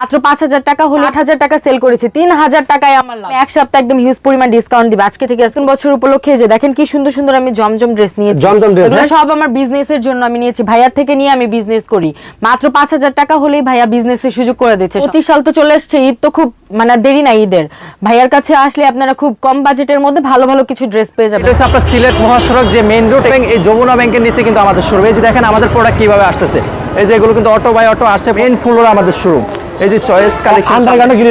মাত্র পাঁচ হাজার টাকা হলে আট হাজার টাকা সেল করেছি। তিন হাজার টাকায় আমার লাভ। এক সপ্তাহ একদম হিউজ পরিমাণ ডিসকাউন্ট দিবে। আজকে থেকে তিন বছর উপলক্ষে যে দেখেন কি সুন্দর সুন্দর আমি জমজম ড্রেস নিয়েছি। জমজম হ্যাঁ? সব আমার বিজনেসের জন্য আমি নিয়েছি। ভাইয়ার থেকে নিয়ে আমি বিজনেস করি। মাত্র পাঁচ হাজার টাকা হলেই ভাইয়া বিজনেসের সুযোগ করে দিচ্ছে। পঁচিশ সাল তো চলে আসছে ঈদ তো খুব মানে দেরি না ঈদের। ভাইয়ার কাছে আসলে আপনারা খুব কম বাজেটের মধ্যে ভালো ভালো কিছু ড্রেস পেয়ে যাবেন। হচ্ছে আপনার সিলেট মহাসড়ক যে মেইন রোড এবং এই যমুনা ব্যাংকের নিচে কিন্তু আমাদের শোরুম এই যে দেখেন আমাদের প্রোডাক্ট কীভাবে আসতেছে। এই যে এগুলো কিন্তু অটো বাই অটো আসছে। মেইন ফ্লোর আমাদের শোরুম এই যে চয়েস কালেকশন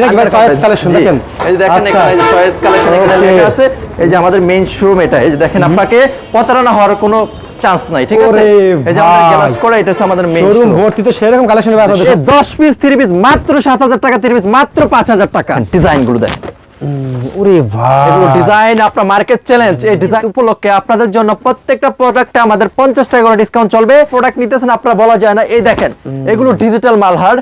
রাখবে, choice collection দেখেন। এই যে দেখেন আচ্ছা। এখানে যে চয়েস কালেকশন এখানে লেখা আছে এই যে আমাদের মেইন শোরুম এটা। এই যে দেখেন আপনাকে প্রতারণা হওয়ার কোনো চান্স নাই ঠিক আছে? এই যে আমাদের। গ্লাস করা এটা হচ্ছে আমাদের মেইন শোরুম ভর্তি তো সেরকম কালেকশন হবে আপনাদের 10 পিস 3 পিস মাত্র 7000 টাকা 3 পিস মাত্র 5000 টাকা। ডিজাইনগুলো দেখেন। ওরে ডিজাইন আপনার মার্কেট চ্যালেঞ্জ এই ডিজাইন উপলক্ষে আপনাদের জন্য প্রত্যেকটা প্রোডাক্টে আমাদের পঞ্চাশ টাকা করে ডিসকাউন্ট চলবে। প্রোডাক্ট নিতেছেন আপনারা বলা যায় না। এই দেখেন এগুলো ডিজিটাল মালহার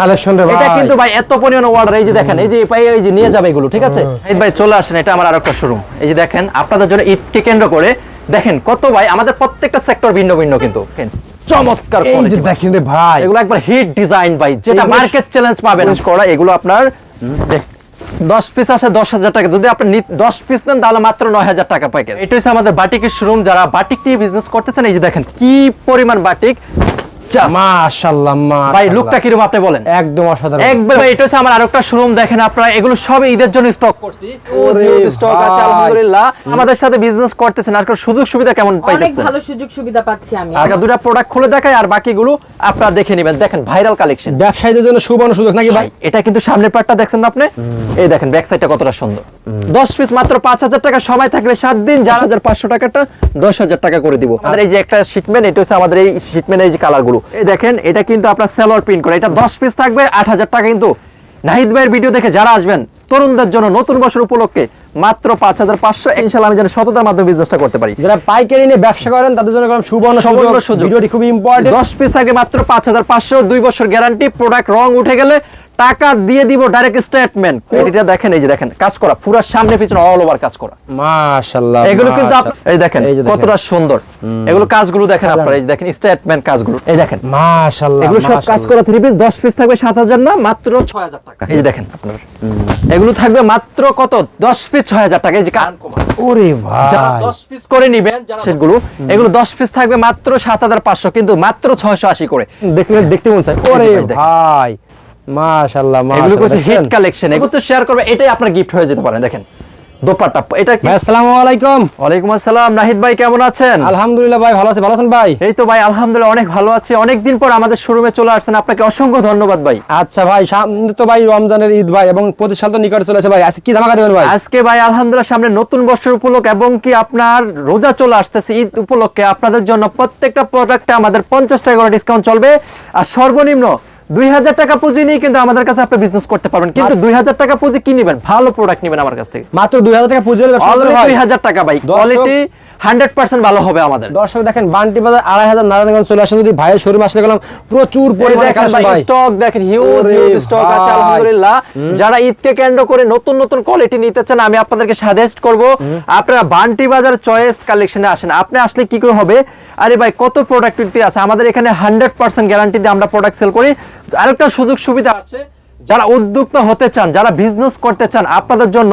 কালেকশন এটা কিন্তু ভাই এত পরিমাণ অর্ডার এই যে দেখেন এই যে এই যে নিয়ে যাবে এগুলো ঠিক আছে? ভাই চলে আসেন এটা আমার আরেকটা শোরুম এই যে দেখেন আপনাদের জন্য ঈদকে কেন্দ্র করে দেখেন কত ভাই আমাদের প্রত্যেকটা সেক্টর ভিন্ন ভিন্ন কিন্তু। চমৎকার এই যে দেখেন রে ভাই। এগুলো একবার হিট ডিজাইন ভাই যেটা মার্কেট চ্যালেঞ্জ পাবেন। করা এগুলো আপনার দেখ, দশ পিস আসে দশ হাজার টাকা। যদি আপনি দশ পিস নেন, তাহলে মাত্র নয় হাজার টাকা প্যাকেজ এটা হচ্ছে আমাদের বাটিকের শোরুম যারা বাটিক নিয়ে বিজনেস করতেছেন, এই যে দেখেন কি পরিমাণ বাটিক। Just. মাশাআল্লাহ ভাই মাশাআল্লাহ লুকটা কীরকম আপনি বলেন? একদম অসাধারণ। একবার ভাই, এটা হচ্ছে আমার আরেকটা শোরুম দেখেন আপনারা এগুলো সব ঈদের জন্য স্টক করছি। স্টক আছে আলহামদুলিল্লাহ। আমাদের সাথে বিজনেস করতেছেন আর সুযোগ সুবিধা কেমন অনেক ভালো সুযোগ সুবিধা পাচ্ছি আমি। আগে দুটা প্রোডাক্ট খুলে দেখাই আর বাকিগুলো আপনারা দেখে নেবেন। দেখেন ভাইরাল কালেকশন ব্যবসায়ীদের জন্য সুবর্ণ সুযোগ নাকি ভাই? ভাই এটা কিন্তু সামনের পার্টটা দেখছেন না আপনি? এই দেখেন ব্যাক সাইডটা কতটা সুন্দর। দশ পিস মাত্র পাঁচ হাজার টাকা সময় থাকবে সাত দিন যার হাজার পাঁচশো টাকাটা দশ হাজার টাকা করে দিব। আমাদের এই যে একটা শিটমেন্ট এটা হচ্ছে আমাদের এই শিটমেন্ট এই যে কালারগুলো এই দেখেন এটা কিন্তু আপনার সেলর প্রিন্ট করে। এটা দশ পিস থাকবে আট হাজার টাকা কিন্তু। নাহিদ ভাইয়ের ভিডিও দেখে যারা আসবেন তরুণদের জন্য নতুন বছর উপলক্ষে মাত্র পাঁচ হাজার পাঁচশো। ইনশাল্লাহ আমি যেন সততার মাধ্যমে বিজনেসটা করতে পারি। যারা পাইকারি নিয়ে ব্যবসা করেন তাদের জন্য সুবর্ণ সুবর্ণ সুযোগ। সুযোগ। ভিডিওটি খুব ইম্পর্টেন্ট দশ পিস থাকে মাত্র পাঁচ হাজার পাঁচশো দুই বছর গ্যারান্টি প্রোডাক্ট রং উঠে গেলে টাকা দিয়ে দিব ডাইরেক্ট স্টেটমেন্ট এটা দেখেন এই যে দেখেন কাজ করা পুরো সামনে পিছনে অল ওভার কাজ করা। মাশাআল্লাহ এগুলো কিন্তু এই দেখেন। কতটা সুন্দর। এগুলো কাজগুলো দেখেন আপনারা এই দেখেন স্টেটমেন্ট কাজগুলো। এই দেখেন। মাশাআল্লাহ এগুলো সব কাজ করা থ্রি পিস দশ পিস থাকবে সাত হাজার না মাত্র ছয় হাজার টাকা। এই যে দেখেন আপনার। এগুলো থাকবে মাত্র কত? দশ পিস ছয় হাজার টাকা এই যে কান কমা ওরে ভাই। যারা ভাই দশ পিস করে নিবেন সেগুলো এগুলো দশ পিস থাকবে মাত্র সাত হাজার পাঁচশো কিন্তু মাত্র ছয়শো আশি করে। দেখলে দেখতে মন চাই ওরে ভাই, ভাই মাশাআল্লাহ এগুলো মাশাআল্লাহ। হিট কালেকশন এগুলো তো শেয়ার করবে এটাই আপনার গিফট হয়ে যেতে পারে দেখেন। দোপাট্টা এটা কি? আসসালামু আলাইকুম। ওয়ালাইকুম আসসালাম নাহিদ ভাই কেমন আছেন? আলহামদুলিল্লাহ ভাই ভালো আছি ভালো আছেন ভাই? এই তো ভাই আলহামদুলিল্লাহ অনেক ভালো আছি। অনেকদিন পর আমাদের শোরুমে চলে আসছেন আপনাকে অসংখ্য ধন্যবাদ ভাই। আচ্ছা ভাই সামনে তো ভাই রমজানের ঈদ ভাই এবং প্রতি সাল তো নিকটে চলেছে ভাই আজকে কি ধামাকা দেবেন ভাই? আজকে ভাই আলহামদুলিল্লাহ সামনে নতুন বছর উপলক্ষে এবং কি আপনার রোজা চলে আসতেছে ঈদ উপলক্ষে আপনাদের জন্য প্রত্যেকটা প্রোডাক্টে আমাদের পঞ্চাশ টাকা করে ডিসকাউন্ট চলবে। আর সর্বনিম্ন দুই হাজার টাকা পুঁজি নিয়ে কিন্তু আমাদের কাছে আপনি বিজনেস করতে পারবেন। কিন্তু দুই হাজার টাকা পুঁজি কি নেবেন? ভালো প্রোডাক্ট নেবেন আমার কাছ থেকে। মাত্র দুই হাজার টাকা পুজো। দুই হাজার টাকা দর্শক- কোয়ালিটি হান্ড্রেড পার্সেন্ট ভালো হবে আমাদের। দর্শক দেখেন বান্টি বাজার আড়াই হাজার নারায়ণগঞ্জ চলে আসেন। যদি ভাইয়ের শোরুম আসলে গেলাম প্রচুর স্টক দেখেন হিউজ হিউজ স্টক আছে আলহামদুলিল্লাহ। যারা ঈদকে কেন্দ্র করে নতুন নতুন কোয়ালিটি নিতে চান আমি আপনাদেরকে সাজেস্ট করব আপনারা বান্টি বাজার চয়েস কালেকশনে আসেন। আপনি আসলে কি করে হবে? আরে ভাই, কত প্রোডাক্টিভিটি আছে? আমাদের এখানে হান্ড্রেড পার্সেন্ট গ্যারান্টি দিয়ে আমরা প্রোডাক্ট সেল করি। আরেকটা সুযোগ সুবিধা আছে যারা উদ্যোক্তা হতে চান যারা বিজনেস করতে চান আপনাদের জন্য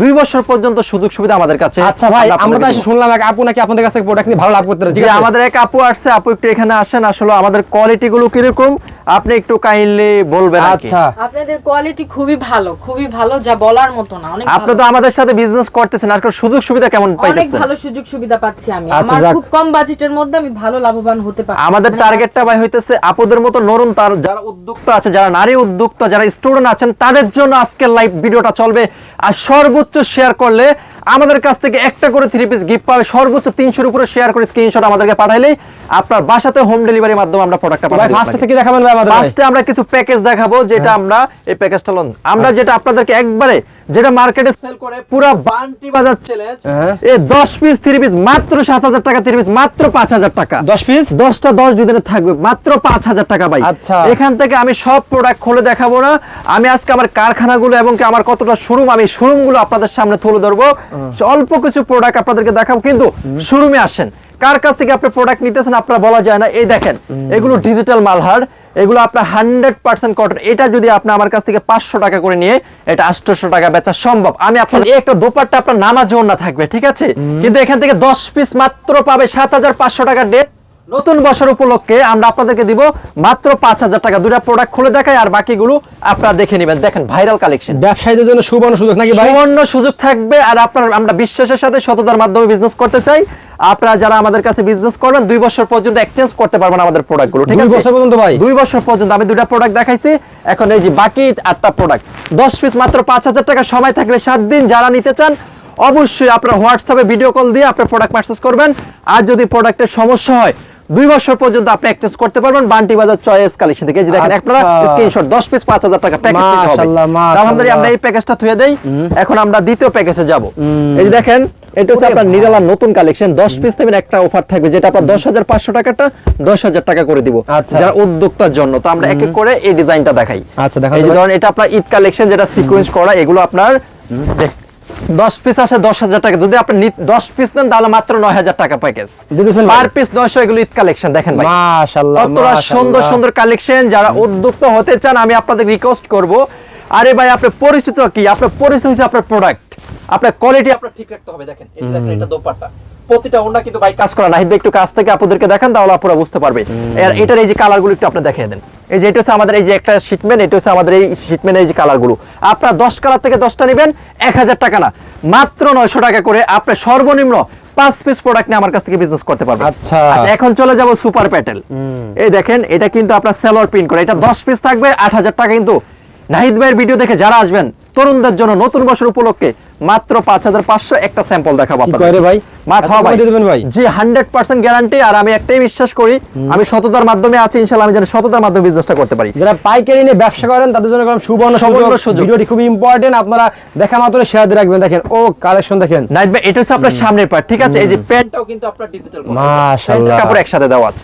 দুই বছর পর্যন্ত সুযোগ সুবিধা আমাদের কাছে। আচ্ছা ভাই আমরা তো শুনলাম এক আপু নাকি আপনাদের কাছ থেকে প্রোডাক্ট নিয়ে ভালো লাভ করতে পারে, জি আমাদের এক আপু আসছে আপু একটু এখানে আসেন আসলে আমাদের কোয়ালিটি গুলো কীরকম? আপনি একটু কাইন্ডলি বলবেন আচ্ছা। আপনাদের কোয়ালিটি খুবই ভালো খুবই ভালো যা বলার মতো না অনেক আপনি তো আমাদের সাথে বিজনেস করতেছেন আর সুযোগ সুবিধা কেমন পাইতেছেন? অনেক ভালো সুযোগ সুবিধা পাচ্ছি আমি। আচ্ছা, আমার খুব কম বাজেটের মধ্যে আমি ভালো লাভবান হতে পারি আমাদের টার্গেটটা ভাই হইতেছে আপুদের মতো নরম তার যারা উদ্যোক্তা আছে যারা নারী উদ্যোক্তা যারা স্টুডেন্ট আছেন তাদের জন্য আজকের লাইভ ভিডিওটা চলবে। আর সর্বোচ্চ শেয়ার করলে আমাদের কাছ থেকে একটা করে থ্রি পিস গিফট পাবে। সর্বোচ্চ তিনশোর উপরে শেয়ার করে স্ক্রিনশট আমাদেরকে পাঠাইলেই আপনার বাসাতে হোম ডেলিভারির মাধ্যমে আমরা প্রোডাক্টটা পাঠাই ফার্স্ট থেকে দেখাবেন ভাই আমাদের ফার্স্টে আমরা কিছু প্যাকেজ দেখাবো যেটা আমরা এই প্যাকেজটা লন আমরা যেটা আপনাদেরকে একবারে যেটা মার্কেটে সেল করে পুরো বান্টি বাজার চ্যালেঞ্জ হ্যাঁ। এই 10 পিস 3 পিস মাত্র 7000 টাকা 3 পিস মাত্র 5000 টাকা। 10 পিস 10টা 10 দিনে থাকবে মাত্র 5000 টাকা ভাই। আচ্ছা। এখান থেকে আমি সব প্রোডাক্ট খুলে দেখাবো না। আমি আজকে আমার কারখানাগুলো এবং কি আমার কতটা শোরুম আমি শোরুমগুলো আপনাদের সামনে তুলে ধরবো। অল্প কিছু প্রোডাক্ট আপনাদেরকে দেখাবো, কিন্তু শোরুমে আসেন। কার কাছ থেকে আপনি প্রোডাক্ট নিতেছেন আপনারা বলা যায় না। এই দেখেন, এগুলো ডিজিটাল মালহার, এগুলো আপনার হান্ড্রেড পার্সেন্ট কটন এটা যদি আপনি আমার কাছ থেকে পাঁচশো টাকা করে নিয়ে, এটা আটশোশো টাকা বেচা সম্ভব। আমি আপনার একটা দোপারটা আপনার নামাজ না থাকবে, ঠিক আছে? কিন্তু এখান থেকে দশ পিস মাত্র পাবে সাত হাজার পাঁচশো টাকার ডেট নতুন বছর উপলক্ষে আমরা আপনাদেরকে দিব মাত্র পাঁচ হাজার টাকা। দুটা প্রোডাক্ট খুলে দেখাই আর বাকিগুলো আপনারা দেখে নেবেন। দেখেন ভাইরাল কালেকশন ব্যবসায়ীদের জন্য সুবর্ণ সুযোগ নাকি সুবর্ণ সুযোগ থাকবে আর আপনার আমরা বিশ্বাসের সাথে সততার মাধ্যমে বিজনেস করতে চাই। আপনারা যারা আমাদের কাছে বিজনেস করবেন দুই বছর পর্যন্ত এক্সচেঞ্জ করতে পারবেন আমাদের প্রোডাক্টগুলো ঠিক আছে? বছর পর্যন্ত ভাই? দুই বছর পর্যন্ত। আমি দুটা প্রোডাক্ট দেখাইছি। এখন এই যে বাকি আটটা প্রোডাক্ট দশ পিস মাত্র পাঁচ হাজার টাকা সময় থাকবে সাত দিন যারা নিতে চান অবশ্যই আপনার হোয়াটসঅ্যাপে ভিডিও কল দিয়ে আপনার প্রোডাক্ট পারচেস করবেন। আর যদি প্রোডাক্টের সমস্যা হয় দুই বছর পর্যন্ত আপনি এক্সচেঞ্জ করতে পারবেন বান্টি বাজার চয়েস কালেকশন থেকে। যে দেখেন আপনারা। স্ক্রিনশট দশ পিস পাঁচ হাজার টাকা প্যাকেজ নিতে হবে। মাশাআল্লাহ, আলহামদুলিল্লাহ আমরা এই প্যাকেজটা থুয়ে দেই। এখন আমরা দ্বিতীয় প্যাকেজে যাব। এই যে দেখেন এটা হচ্ছে আপনার নিরালার নতুন কালেকশন দশ পিস নেবেন একটা অফার থাকবে যেটা আপনার দশ হাজার পাঁচশো টাকাটা দশ হাজার টাকা করে দিব। আচ্ছা। যারা উদ্যোক্তার জন্য। তো আমরা এক এক করে এই ডিজাইনটা দেখাই। আচ্ছা, দেখাও এই যে। ধরেন এটা আপনার ঈদ কালেকশন যেটা সিকোয়েন্স করা এগুলো আপনার দশ পিস আসে দশ হাজার টাকা। যদি আপনি দশ পিস নেন তাহলে মাত্র নয় হাজার টাকা প্যাকেজ পার পিস নয়শো এগুলো ঈদ কালেকশন দেখেন ভাই। কতটা সুন্দর সুন্দর কালেকশন যারা উদ্যোক্ত হতে চান আমি আপনাদের রিকোয়েস্ট করব। আরে ভাই আপনার পরিচিত কি? আপনার পরিচিত হচ্ছে আপনার প্রোডাক্ট আপনার কোয়ালিটি আপনার ঠিক রাখতে হবে দেখেন। এই দেখেন এটা দোপাট্টা। প্রতিটা ওন্না কিন্তু ভাই কাজ করা না। হিদ একটু কাছ থেকে আপনাদেরকে দেখান তাহলে আপনারা বুঝতে পারবে। এটার এই যে কালারগুলো একটু আপনি দেখিয়ে দেন। এই যে এটা হচ্ছে আমাদের এই যে একটা শিটমেন্ট এটা হচ্ছে আমাদের এই শিটমেন্টের এই যে কালারগুলো আপনারা দশ কালার থেকে দশটা নেবেন এক হাজার টাকা না। মাত্র নয়শো টাকা করে আপনার সর্বনিম্ন পাঁচ পিস প্রোডাক্ট নিয়ে আমার কাছ থেকে বিজনেস করতে পারবেন। আচ্ছা। আচ্ছা এখন চলে যাব সুপার প্যাটেল এই দেখেন এটা কিন্তু আপনার সেলর প্রিন্ট করে। এটা দশ পিস থাকবে আট হাজার টাকা কিন্তু। নাহিদ ভাইয়ের ভিডিও দেখে যারা আসবেন তরুণদের জন্য নতুন বছর উপলক্ষে মাত্র পাঁচ হাজার পাঁচশো একটা স্যাম্পল দেখাবো কি আপনাদের। করে ভাই? কমে ভাই। দেবেন ভাই? জি হান্ড্রেড পার্সেন্ট গ্যারান্টি আর আমি একটাই বিশ্বাস করি আমি সততার মাধ্যমে আছি ইনশাল্লাহ আমি যেন সততার মাধ্যমে বিজনেসটা করতে পারি। যারা পাইকারি নিয়ে ব্যবসা করেন তাদের জন্য একদম সুবর্ণ সুবর্ণ সুযোগ। সুযোগ। ভিডিওটি খুব ইম্পর্টেন্ট আপনারা দেখা মাত্র শেয়ার দিয়ে রাখবেন। দেখেন ও কালেকশন দেখেন। নাইট ভাই এটা হচ্ছে আপনার সামনের পার্ট ঠিক আছে? এই যে প্যান্টটাও কিন্তু আপনার ডিজিটাল মাশাআল্লাহ। কাপড় একসাথে দেওয়া আছে।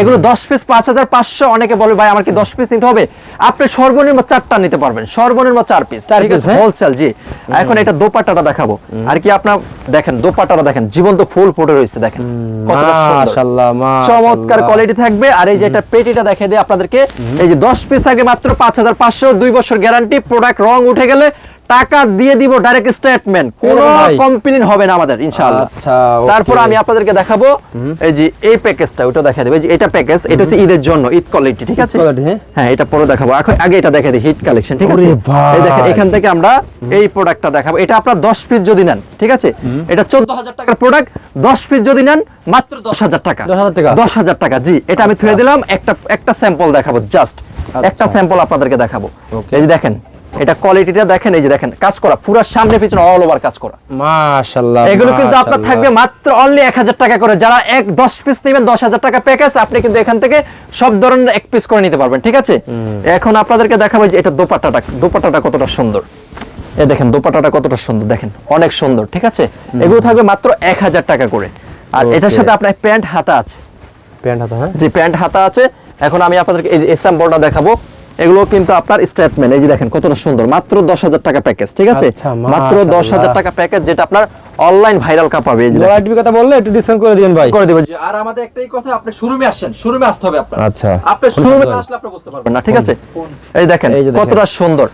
এগুলো 10 পিস 5500 অনেকে বলে ভাই আমার কি 10 পিস নিতে হবে? আপনি সর্বনিম্ন নিতে পারবেন। সর্বনিম্ন 4 পিস চার ঠিক আছে? হ্যাঁ? হোলসেল জি। এখন এটা দোপাট্টাটা দেখাবো। আর কি আপনার দেখেন দোপাট্টাটা দেখেন জীবন্ত ফুল ফুটে রয়েছে দেখেন। চমৎকার কোয়ালিটি থাকবে। আর এই যে এটা পেটিটা দেখে দিয়ে আপনাদেরকে। এই যে 10 পিস থাকে মাত্র 5500 দুই বছর গ্যারান্টি প্রোডাক্ট রং উঠে গেলে টাকা দিয়ে দিব ডাইরেক্ট স্টেটমেন্ট কোনো কমপ্লেইন হবে না আমাদের ইনশাআল্লাহ। আচ্ছা, তারপর আমি আপনাদেরকে দেখাবো এই যে এই প্যাকেজটা ওটা দেখা দেবে। এই যে এটা প্যাকেজ এটা হচ্ছে ঈদের জন্য ঈদ কোয়ালিটি ঠিক আছে? হ্যাঁ? হ্যাঁ এটা পরে দেখাবো। এখন আগে এটা দেখে দিই হিট কালেকশন ঠিক আছে? এই দেখেন এখান থেকে আমরা এই প্রোডাক্টটা দেখাবো। এটা আপনার 10 পিস যদি নেন ঠিক আছে? এটা 14000 টাকার প্রোডাক্ট 10 পিস যদি নেন মাত্র 10000 টাকা। 10,000 টাকা? 10000 টাকা জি। এটা আমি থুয়ে দিলাম একটা একটা স্যাম্পল দেখাবো জাস্ট একটা স্যাম্পল আপনাদেরকে দেখাবো। এই যে দেখেন এটা কোয়ালিটিটা দেখেন এই যে দেখেন কাজ করা পুরো সামনে পিছনে অল ওভার কাজ করা। মাশাআল্লাহ এগুলো কিন্তু আপনার থাকবে মাত্র অনলি এক হাজার টাকা করে। যারা এক দশ পিস নেবেন দশ হাজার টাকা প্যাকেজ আপনি কিন্তু এখান থেকে সব ধরনের এক পিস করে নিতে পারবেন ঠিক আছে? এখন আপনাদেরকে দেখাবো যে এটা দোপাট্টাটা দোপাট্টাটা কতটা সুন্দর। এ দেখেন দোপাট্টাটা কতটা সুন্দর দেখেন অনেক সুন্দর ঠিক আছে? এগুলো থাকবে মাত্র এক হাজার টাকা করে। আর এটার সাথে আপনার প্যান্ট হাতা আছে। প্যান্ট হাতা হ্যাঁ? যে প্যান্ট হাতা আছে। এখন আমি আপনাদেরকে এই যে স্যাম্পলটা দেখাবো। এগুলো কিন্তু আপনার স্টেটমেন্ট এই যে দেখেন কতটা সুন্দর মাত্র দশ হাজার টাকা প্যাকেজ ঠিক আছে? আচ্ছা, মাত্র দশ হাজার টাকা প্যাকেজ যেটা আপনার অনলাইন ভাইরাল কা পাবে এই যে আইটিপি কথা বললে একটু ডিসকাউন্ট করে দিবেন ভাই। করে দেব। আর আমাদের একটাই কথা আপনি শোরুমে আসেন শোরুমে আসতে হবে আপনার। আচ্ছা। আপনি শোরুমে আসলে আপনি বুঝতে পারবেন না ঠিক আছে? এই দেখেন কতটা সুন্দর।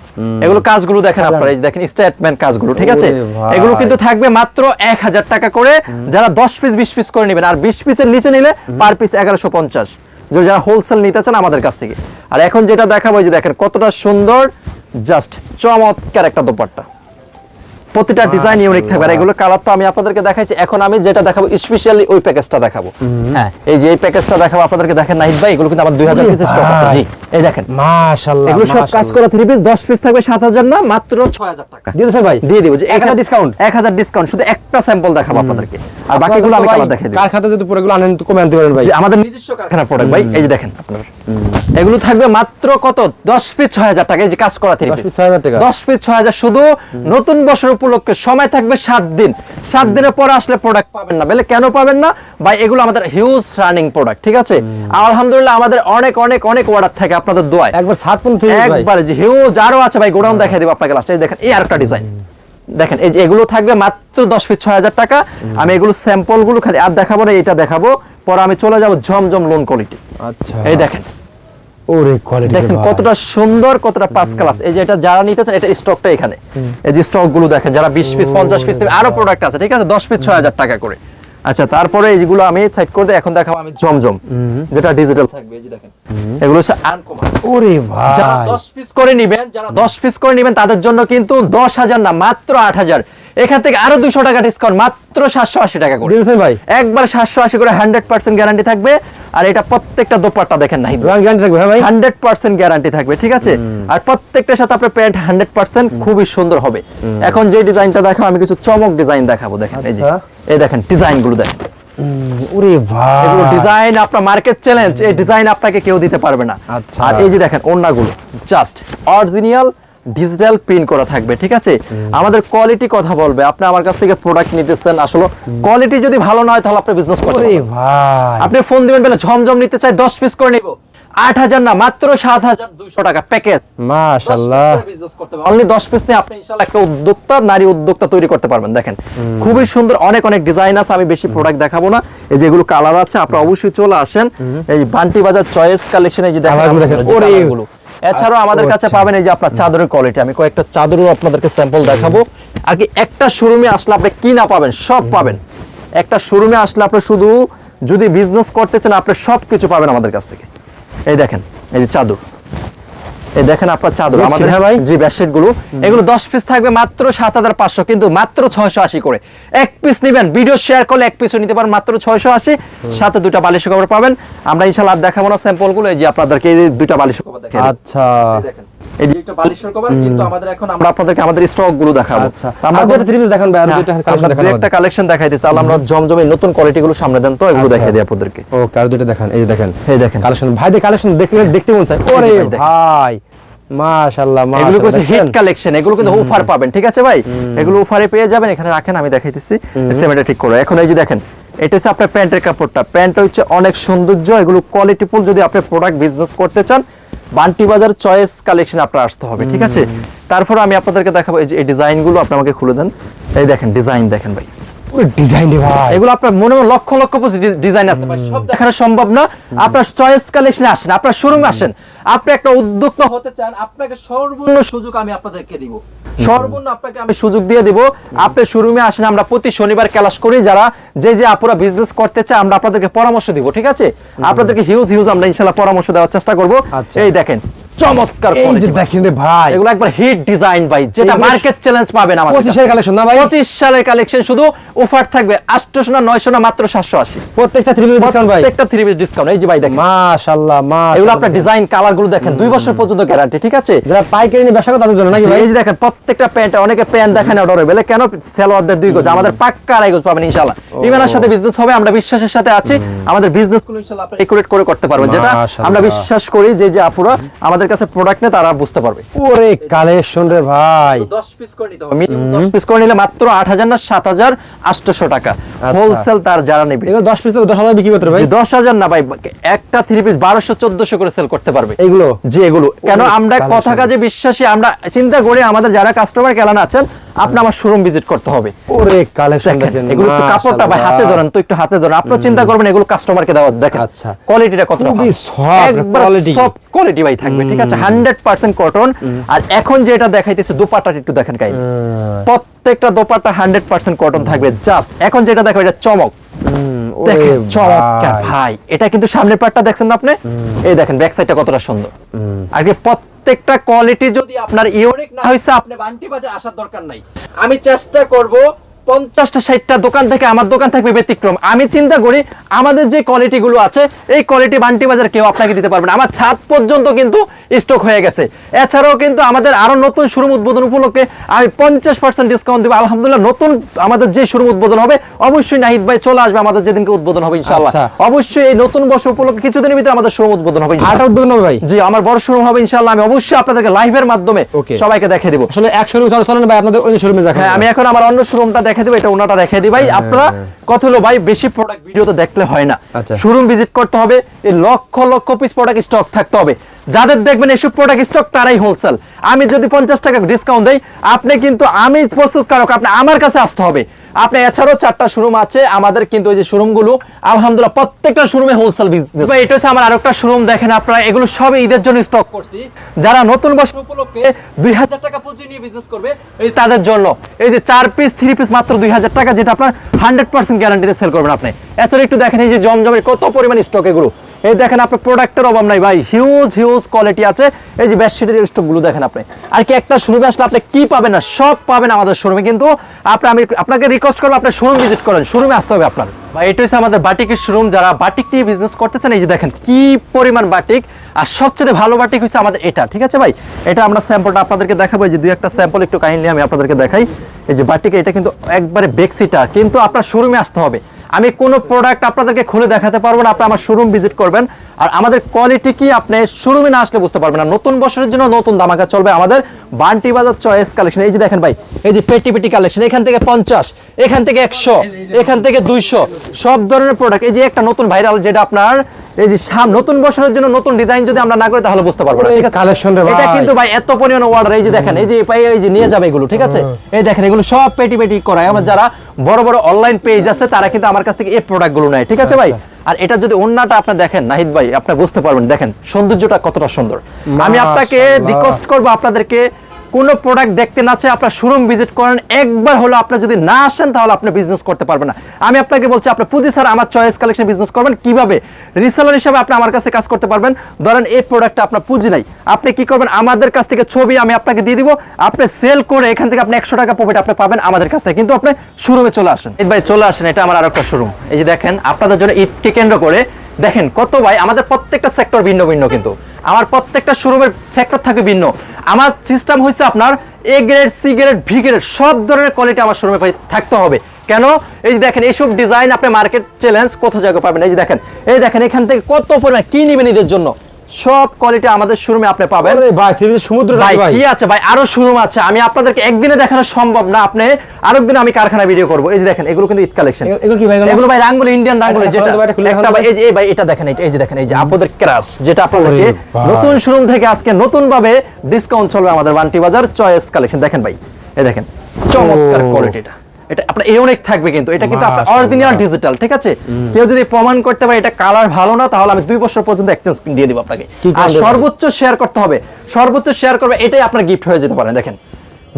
এগুলো কাজগুলো দেখেন আচ্ছা। আপনারা এই দেখেন স্টেটমেন্ট কাজগুলো ঠিক আছে? এগুলো কিন্তু থাকবে মাত্র 1000 টাকা করে যারা 10 পিস 20 পিস করে নেবেন আর 20 পিসের নিচে নিলে পার পিস 1150 যে যারা হোলসেল নিতে চান আমাদের কাছ থেকে। আর এখন যেটা দেখাবো যে দেখেন কতটা সুন্দর জাস্ট চমৎকার একটা দোপাট্টা। প্রতিটা ডিজাইন ইউনিক থাকবে। আর এগুলো কালার তো আমি আপনাদেরকে দেখাইছি। এখন আমি যেটা দেখাবো স্পেশালি ওই প্যাকেজটা দেখাবো। হ্যাঁ এই যে এই প্যাকেজটা দেখাবো আপনাদেরকে দেখেন নাহিদ ভাই এগুলো কিন্তু আমার দুই হাজার ওরে পিসের স্টক আছে। জি এই দেখেন। মাশাআল্লাহ এগুলো সব কাজ করা থ্রি পিস দশ পিস থাকবে সাত হাজার না মাত্র ছয় হাজার টাকা। দিয়ে দিয়েছেন ভাই? দিয়ে দিব। যে এক হাজার ডিসকাউন্ট এক হাজার ডিসকাউন্ট শুধু একটা স্যাম্পল দেখাবো আপনাদেরকে। আর বাকিগুলো আমি কালার দেখাই দিব। কার খাতে যদি পুরোগুলো আনেন তো কমে আনতে পারেন ভাই। আমাদের নিজস্ব কারখানার প্রোডাক্ট ভাই। এই যে দেখেন আপনার। এগুলো থাকবে মাত্র কত? দশ পিস ছয় হাজার টাকা। এই যে কাজ করা থ্রি 10 piece 6,000 টাকা। দশ পিস ছয় হাজার। শুধু নতুন বছর উপলক্ষে সময় থাকবে সাত দিন। সাত দিনের পরে আসলে প্রোডাক্ট পাবেন না। বলে কেন পাবেন না? ভাই এগুলো আমাদের হিউজ রানিং প্রোডাক্ট ঠিক আছে? আলহামদুলিল্লাহ আমাদের অনেক অনেক অনেক অর্ডার থাকে আপনাদের দোয়ায়। একবার সাত ভাই যে হিউজ আরও আছে ভাই গোডাউন দেখাই দেবো আপনাকে লাস্টে দেখেন এই আরেকটা ডিজাইন দেখেন এই যে এগুলো থাকবে মাত্র দশ পিস ছয় হাজার টাকা। আমি এগুলো স্যাম্পলগুলো খালি আর দেখাবো না এটা দেখাবো। পরে আমি চলে যাব ঝমঝম লোন কোয়ালিটি আচ্ছা। এই দেখেন ওরে কোয়ালিটি দেখেন কতটা সুন্দর কতটা পাঁচ ক্লাস এই যে এটা যারা নিতে চান এটা স্টকটা এখানে। এই যে স্টকগুলো দেখেন যারা বিশ পিস পঞ্চাশ পিস নেবে আরও প্রোডাক্ট আছে ঠিক আছে? দশ পিস ছয় হাজার টাকা করে। আচ্ছা তারপরে এইগুলো আমি সাইড করে দিই এখন দেখাবো আমি জমজম যেটা ডিজিটাল থাকবে এই যে দেখেন। এগুলো হচ্ছে আনকমন ওরে যারা ভাই দশ পিস করে নিবেন যারা দশ পিস করে নিবেন তাদের জন্য কিন্তু দশ হাজার না মাত্র আট হাজার। এখান থেকে আরও দুশো টাকা ডিসকাউন্ট মাত্র সাতশো আশি টাকা করে। ভাই? একবার সাতশো আশি করে হান্ড্রেড পার্সেন্ট গ্যারান্টি থাকবে আর এটা প্রত্যেকটা দোপাট্টা দেখেন নাই গ্যারান্টি থাকবে হ্যাঁ ভাই? হান্ড্রেড পার্সেন্ট গ্যারান্টি থাকবে ঠিক আছে? আর প্রত্যেকটার সাথে আপনার প্যান্ট হান্ড্রেড পার্সেন্ট খুবই সুন্দর হবে। এখন যে ডিজাইনটা দেখাবো আমি কিছু চমক ডিজাইন দেখাবো দেখেন এই যে। আচ্ছা। এই দেখেন ডিজাইনগুলো দেখেন ওরে এগুলো ভাই ডিজাইন আপনার মার্কেট চ্যালেঞ্জ এই ডিজাইন আপনাকে কেউ দিতে পারবে না। আচ্ছা। আর এই যে দেখেন ওন্নাগুলো জাস্ট অরিজিনাল ডিজিটাল প্রিন্ট করা থাকবে ঠিক আছে? আমাদের কোয়ালিটি কথা বলবে। আপনি আমার কাছ থেকে প্রোডাক্ট নিতেছেন আসলে কোয়ালিটি যদি ভালো না হয় তাহলে আপনি বিজনেস করতে পারবেন। ভাই। আপনি ফোন দিবেন বলে ঝমঝম নিতে চাই দশ পিস করে নিব। আট হাজার না মাত্র সাত হাজার দুইশো টাকা প্যাকেজ মাশাআল্লাহ অনলি দশ পিস নিয়ে আপনি ইনশাল্লাহ একটা উদ্যোক্তা নারী উদ্যোক্তা তৈরি করতে পারবেন দেখেন। খুবই সুন্দর অনেক অনেক ডিজাইন আছে আমি বেশি প্রোডাক্ট দেখাবো না। এই যেগুলো কালার আছে আপনি অবশ্যই চলে আসেন। এই বান্টি বাজার চয়েস কালেকশন যে দেখেন। ওরে। এছাড়াও আমাদের কাছে আচ্ছা। পাবেন এই যে আপনার চাদরের কোয়ালিটি আমি কয়েকটা চাদরও আপনাদেরকে স্যাম্পল দেখাবো। আর কি একটা শোরুমে আসলে আপনি কি না পাবেন সব পাবেন। একটা শোরুমে আসলে আপনি শুধু যদি বিজনেস করতেছেন আপনি সব কিছু পাবেন আমাদের কাছ থেকে। এই দেখেন এই যে চাদর। দেখেন আপনার চাদর আমাদের হ্যাঁ ভাই? জি বেডশিটগুলো এগুলো দশ পিস থাকবে মাত্র সাত হাজার পাঁচশো কিন্তু মাত্র ছয়শো আশি করে। এক পিস নেবেন ভিডিও শেয়ার করলে এক পিসও নিতে পারেন মাত্র ছয়শো আশি। সাথে দুটা বালিশ কভার পাবেন। আমরা ইনশাল্লাহ দেখাবো না স্যাম্পলগুলো এই যে আপনাদেরকে এই বালিশ কভার দেখেন আচ্ছা। দেখেন। এই যে একটা বালিশের কভার কিন্তু আমাদের এখন আমরা আপনাদেরকে আমাদের স্টকগুলো দেখাবো। আচ্ছা। আমরা আমরা থ্রি পিস দেখান ভাই আর দুইটা কালেকশন দেখান একটা কালেকশন দেখাই দিই তাহলে আমরা জমজমে নতুন কোয়ালিটি গুলো সামনে দেন তো এগুলো। দেখাই দিই আপনাদেরকে। ওকে আর দুইটা দেখান এই যে দেখেন। এই দেখেন। কালেকশন ভাই কালেকশন দেখলে দেখতে মন চায়। ওরে ভাই মাশাআল্লাহ এগুলো মাশাআল্লাহ হিট কালেকশন এগুলো কিন্তু অফার পাবেন ঠিক আছে ভাই? এগুলো অফারে পেয়ে যাবেন এখানে রাখেন আমি দেখাইতেছি সেমেটা ঠিক করে। এখন এই যে দেখেন এটা হচ্ছে আপনার প্যান্টের কাপড়টা। প্যান্টটা হচ্ছে অনেক সৌন্দর্য এগুলো কোয়ালিটিফুল যদি আপনি প্রোডাক্ট বিজনেস করতে চান বান্টি বাজার চয়েস কালেকশন আপনার আসতে হবে ঠিক আছে? তারপর আমি আপনাদেরকে দেখাবো এই যে এই ডিজাইনগুলো আপনি আমাকে খুলে দেন। এই দেখেন ডিজাইন দেখেন ভাই। ডিজাইন ভাই। এগুলো আপনার মনে মনে লক্ষ লক্ষ ডিজাইন আসতে পারে সব দেখানো সম্ভব না। আপনার চয়েস কালেকশনে আসেন আপনার শোরুমে আসেন। আপনি একটা উদ্যোক্তা হতে চান আপনাকে সর্বর্ণ সুযোগ আমি আপনাদেরকে দিব। সর্বর্ণ আপনাকে আমি সুযোগ দিয়ে দিব। আপনি শোরুমে আসেন আমরা প্রতি শনিবার ক্লাস করি। যারা যে যে আপুরা বিজনেস করতে চায় আমরা আপনাদেরকে পরামর্শ দিব ঠিক আছে? আপনাদেরকে হিউজ হিউজ আমরা ইনশাআল্লাহ পরামর্শ দেওয়ার চেষ্টা করব। আচ্ছা। এই দেখেন চমৎকার এই যে দেখেন রে ভাই। এগুলো একবার হিট ডিজাইন ভাই যেটা মার্কেট চ্যালেঞ্জ পাবেন আমাদের পঁচিশের কাছে। কালেকশন না ভাই? পঁচিশ সালের কালেকশন শুধু অফার থাকবে আটশো না নয়শো না মাত্র সাতশো আশি। প্রত্যেকটা থ্রি পিস ডিসকাউন্ট ভাই। প্রত্যেকটা থ্রি পিস ডিসকাউন্ট এই যে ভাই দেখেন। মাশাআল্লাহ মাশাআল্লাহ এগুলো আপনার ডিজাইন কালারগুলো দেখেন দুই বছর পর্যন্ত গ্যারান্টি ঠিক আছে? যারা পাইকারি নিয়ে ব্যবসা করে তাদের জন্য নাকি ভাই? এই যে দেখেন প্রত্যেকটা প্যান্ট অনেকে প্যান্ট দেখেন না ডরে বলে কেন সেলোয়ারদের দুই গজ? আমাদের পাক্কা আড়াই গজ পাবেন ইনশাআল্লাহ। ইমানের সাথে বিজনেস হবে আমরা বিশ্বাসের সাথে আছি। আমাদের বিজনেসগুলো ইনশাআল্লাহ আপনি একুরেট করে করতে পারবেন যেটা আমরা বিশ্বাস করি যে যে আপুরা আমাদের কাছে প্রোডাক্ট নিয়ে তারা বুঝতে পারবে। ওরে কালেকশন রে ভাই। 10 পিস করে নিতে হবে। মিনিমাম 10 পিস করে নিলে মাত্র 8000 না 7800 টাকা। হোলসেল তার যারা নেবে। এগুলো 10 পিস তো 10000 বিক্রি করতে হবে ভাই? যে 10000 না ভাই একটা থ্রি পিস 1200 1400 করে সেল করতে পারবে। এগুলো? যে এগুলো। কেন আমরা কথা কাজে বিশ্বাসী আমরা চিন্তা করি আমাদের যারা কাস্টমার কেলান আছেন আপনি আমার শোরুম ভিজিট করতে হবে। ওরে কালেকশন দেখেন এগুলো একটু কাপড়টা ভাই হাতে ধরেন তো একটু হাতে ধরেন। আপনি চিন্তা করবেন এগুলো কাস্টমারকে দেওয়া দেখেন আচ্ছা। কোয়ালিটিটা কতটা খুবই soft quality। সফট কোয়ালিটি ভাই থাকবে ঠিক আছে? 100% কটন আর এখন যেটা দেখাইতেছে দোপাট্টাটা একটু দেখেন কাই প্রত্যেকটা দোপাট্টা 100% কটন থাকবে। জাস্ট এখন যেটা দেখো এটা চমক। দেখেন চমৎকার ভাই। এটা কিন্তু সামনের পার্টটা দেখছেন না আপনি? এই দেখেন ব্যাক সাইডটা কতটা সুন্দর। আগে কি প্রত্যেকটা কোয়ালিটি যদি আপনার ইউনিক না হইছে আপনি বান্টি বাজার আসার দরকার নাই। আমি চেষ্টা করব পঞ্চাশটা ষাটটা দোকান থেকে আমার দোকান থাকবে ব্যতিক্রম। আমি চিন্তা করি আমাদের যে কোয়ালিটি গুলো আছে এই কোয়ালিটি বান্টি বাজার কেউ আপনাকে দিতে পারবে না। আমার ছাদ পর্যন্ত কিন্তু স্টক হয়ে গেছে। এছাড়াও কিন্তু আমাদের আরও নতুন শোরুম উদ্বোধন উপলক্ষে আমি পঞ্চাশ পার্সেন্ট ডিসকাউন্ট দেবো। আলহামদুলিল্লাহ নতুন আমাদের যে শোরুম উদ্বোধন হবে অবশ্যই নাহিদ ভাই চলে আসবে আমাদের যেদিনকে উদ্বোধন হবে ইনশাআল্লাহ। আচ্ছা। অবশ্যই এই নতুন বর্ষ উপলক্ষে কিছুদিনের ভিতরে আমাদের শোরুম উদ্বোধন হবে। আটা উদ্বোধন হবে ভাই? জি আমার বড় শোরুম হবে ইনশাআল্লাহ। আমি অবশ্যই আপনাদেরকে লাইভের মাধ্যমে. সবাইকে দেখে দিব। আসলে এক শোরুম চালু চলেন ভাই আপনাদের অন্য শোরুমে দেখান হ্যাঁ আমি এখন আমার অন্য শোরুমটা দেখে দেখে এটা ওনাটা দেখা দিই। ভাই আপনারা কত হলো ভাই বেশি প্রোডাক্ট ভিডিও তো দেখলে হয় না। আচ্ছা। শোরুম ভিজিট করতে হবে এই lakh lakh piece product stock থাকতে হবে। যাদের দেখবেন এসব প্রোডাক্ট স্টক তারাই হোলসেল আমি যদি পঞ্চাশ টাকা ডিসকাউন্ট দেই আপনি কিন্তু আমি প্রস্তুত কারক আপনি আমার কাছে আসতে হবে। আপনি এছাড়াও চারটা শোরুম আছে, আমাদের কিন্তু ওই যে শোরুমগুলো আলহামদুলিল্লাহ প্রত্যেকটা শোরুমে হোলসেল বিজনেস এটা হচ্ছে আমার আরেকটা শোরুম দেখেন আপনারা, এগুলো সব ঈদের জন্য স্টক করছি। যারা নতুন বছর উপলক্ষে দুই হাজার টাকা পুঁজি নিয়ে বিজনেস করবে, এই তাদের জন্য। এই যে চার পিস থ্রি পিস মাত্র দুই হাজার টাকা, যেটা আপনার হান্ড্রেড পার্সেন্ট গ্যারান্টিতে সেল করবেন আপনি। এছাড়া একটু দেখেন, এই যে জমজমের কত পরিমাণ স্টক এগুলো। এই দেখেন আপনার প্রোডাক্টের অভাব নাই ভাই। হিউজ হিউজ কোয়ালিটি আছে। এই যে বেডশিটের স্টকগুলো দেখেন আপনি। আর কি একটা শোরুমে আসলে আপনি কি পাবেন না, সব পাবেন আমাদের শোরুমে কিন্তু আপনি, আমি আপনাকে রিকোয়েস্ট করব আপনার শোরুম ভিজিট করেন। শোরুমে আসতে হবে আপনার। ভাই, এটা হচ্ছে আমাদের বাটিকের শোরুম যারা বাটিক দিয়ে বিজনেস করতেছেন, এই যে দেখেন কি পরিমাণ বাটিক আর সবচেয়ে ভালো বাটিক হচ্ছে আমাদের এটা, ঠিক আছে ভাই? এটা আমরা স্যাম্পলটা আপনাদেরকে দেখাবো। যে দুই একটা স্যাম্পল একটু কাইন্ডলি আমি আপনাদেরকে দেখাই। এই যে বাটিক এটা কিন্তু একবারে বেক্সিটা কিন্তু আপনার শোরুমে আসতে হবে। আমি কোনো প্রোডাক্ট আপনাদেরকে খুলে দেখাতে পারব না আপনি আমার শোরুম ভিজিট করবেন। আর আমাদের কোয়ালিটি কি আপনি শোরুমে না আসলে বুঝতে পারবেন না। নতুন বছরের জন্য নতুন দামাকা চলবে আমাদের বান্টি বাজার চয়েস কালেকশন এই যে দেখেন ভাই এই যে পেটি পেটি কালেকশন এখান থেকে পঞ্চাশ এখান থেকে একশো এখান থেকে দুইশো সব ধরনের প্রোডাক্ট এই যে একটা নতুন ভাইরাল যেটা আপনার এই যে সাম নতুন বছরের জন্য নতুন ডিজাইন যদি আমরা না করি তাহলে বুঝতে পারব না ঠিক আছে? collection রে এটা কিন্তু ভাই এত পরিমাণ অর্ডার এই যে দেখেন এই যে এই- যে নিয়ে যাবে এগুলো ঠিক আছে? এই দেখেন এগুলো সব পেটি পেটি করায়। আমরা যারা বড় বড় অনলাইন পেজ আছে তারা কিন্তু আমার কাছ থেকে এই প্রোডাক্টগুলো নেয় ঠিক আছে ভাই? আর এটা যদি অন্যটা আপনি দেখেন নাহিদ ভাই আপনি বুঝতে পারবেন। দেখেন সৌন্দর্যটা কতটা সুন্দর। আমি আপনাকে। রিকোয়েস্ট করব আপনাদেরকে কোনো প্রোডাক্ট দেখতে না চাই আপনার শোরুম ভিজিট করেন, একবার হলো আপনি যদি না আসেন, তাহলে আপনি বিজনেস করতে পারবেন না। আমি আপনাকে বলছি আপনার পুঁজি স্যার আমার চয়েস কালেকশন বিজনেস করবেন। কীভাবে? রিসেলার হিসাবে আপনি আমার কাছে কাজ করতে পারবেন। ধরেন এই প্রোডাক্টটা আপনার পুঁজি নাই। আপনি কি করবেন? আমাদের কাছ থেকে ছবি আমি আপনাকে দিয়ে দিব। আপনি সেল করে এখান থেকে আপনি একশো টাকা প্রফিট আপনি পাবেন আমাদের কাছ থেকে। কিন্তু আপনি শোরুমে চলে আসেন। এই ভাই চলে আসেন, এটা আমার আর একটা শোরুম এই যে দেখেন, আপনাদের জন্য ঈদকে কেন্দ্র করে, দেখেন কত ভাই, আমাদের প্রত্যেকটা সেক্টর ভিন্ন ভিন্ন কিন্তু। আমার প্রত্যেকটা শোরুমের ফ্যাক্টর থাকে ভিন্ন। আমার সিস্টেম হচ্ছে আপনার A grade C grade V grade সব ধরনের কোয়ালিটি আমার শোরুমে থাকতে হবে। কেন? এই যে দেখেন, এইসব ডিজাইন আপনি মার্কেট চ্যালেঞ্জ কোথাও জায়গা পাবেন। এই যে দেখেন, এই দেখেন, এখান থেকে কত পরিমাণ কী নেবেন এদের জন্য? সব কোয়ালিটি আমাদের শোরুমে আপনি পাবেন। আরে ভাই থ্রি সমুদ্র ভাই কি আছে ভাই? আরও শোরুম আছে। আমি আপনাদেরকে একদিনে দেখানো সম্ভব না। আপনি আরেকদিন আমি কারখানা ভিডিও করব। এই যে দেখেন এগুলো কিন্তু ঈদ কালেকশন এগুলো- কি ভাই এগুলো? ভাই রাঙ্গুলি ইন্ডিয়ান রাঙ্গুলি যেটা। ভাই, এটা খুলে একটা ভাই, এই যে এই ভাই এটা দেখেন এই যে দেখেন এই যে আপনাদের ক্রাশ যেটা আপনাদেরকে নতুন শোরুম থেকে আজকে নতুন ভাবে ডিসকাউন্ট চলবে আমাদের বান্টি বাজার চয়েস কালেকশন দেখেন ভাই এই দেখেন চমৎকার। কোয়ালিটিটা এটা আপনার ইউনিক থাকবে কিন্তু। এটা কিন্তু আপনার অরিজিনাল ডিজিটাল ঠিক আছে? কেউ যদি প্রমাণ করতে পারে এটা কালার ভালো না তাহলে আমি দুই বছর পর্যন্ত এক্সচেঞ্জ দিয়ে দিব আপনাকে। আর সর্বোচ্চ শেয়ার করতে হবে। সর্বোচ্চ শেয়ার করবে এটাই আপনার গিফট হয়ে যেতে পারে দেখেন।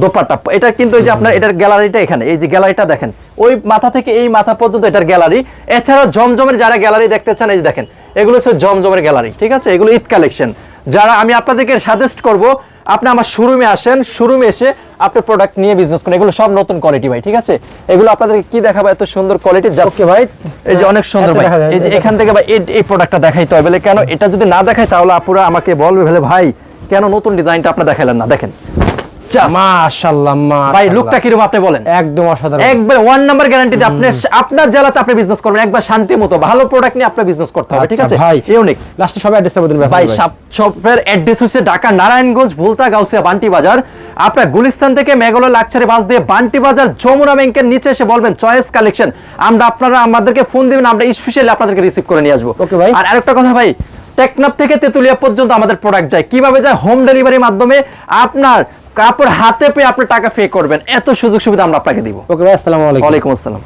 দোপাট্টা এটা কিন্তু এই যে আপনার এটার গ্যালারিটা এখানে এই যে গ্যালারিটা দেখেন। ওই মাথা থেকে এই মাথা পর্যন্ত এটার গ্যালারি এছাড়াও জমজমের যারা গ্যালারি দেখতে চান এই যে দেখেন এগুলো হচ্ছে জমজমের গ্যালারি ঠিক আছে? এগুলো ঈদ কালেকশন যারা আমি আপনাদেরকে সাজেস্ট করব আপনি আমার শোরুমে আসেন শোরুমে এসে আপনি প্রোডাক্ট নিয়ে বিজনেস করেন এগুলো সব নতুন কোয়ালিটি ভাই ঠিক আছে? এগুলো আপনাদেরকে কি দেখাবো এত সুন্দর কোয়ালিটি ওকে ভাই এই যে অনেক সুন্দর ভাই। এই যে এখান থেকে ভাই এই- প্রোডাক্টটা দেখাইতে হবে। কেন? এটা যদি না দেখায় তাহলে আপুরা আমাকে বলবে বলে ভাই কেন নতুন ডিজাইনটা আপনি দেখাইলেন না? দেখেন। মাশাআল্লাহ ভাই লুকটা কীরকম আপনি বলেন? একদম অসাধারণ। একবার ওয়ান নাম্বার গ্যারান্টিতে আপনি আপনার জেলাতে আপনি বিজনেস করবেন একবার শান্তি মতো ভালো প্রোডাক্ট নিয়ে আপনি বিজনেস করতে হবে ঠিক আছে? ভাই ইউনিক লাস্টে সবাই অ্যাড্রেসটা বলুন ভাই শপের অ্যাড্রেস হচ্ছে ঢাকা নারায়ণগঞ্জ ভুলতা গাউসিয়া বান্টি বাজার। আপনার গুলিস্তান থেকে মেঘালয় লাকচারি বাস দিয়ে বান্টি বাজার যমুনা ব্যাংকের নিচে এসে বলবেন চয়েস কালেকশন আমরা আপনারা আমাদেরকে ফোন দিবেন আমরা স্পেশালি আপনাদেরকে রিসিভ করে নিয়ে আসব। ওকে ভাই। আর আরেকটা কথা ভাই টেকনাফ থেকে তেতুলিয়া পর্যন্ত আমাদের প্রোডাক্ট যায়। কীভাবে যায়? হোম ডেলিভারির মাধ্যমে আপনার কাপড় হাতে পেয়ে আপনি টাকা পে করবেন। এত সুযোগ সুবিধা আমরা আপনাকে দিব। ওকে ভাই আসসালামু আলাইকুম। ওয়ালাইকুম আসসালাম।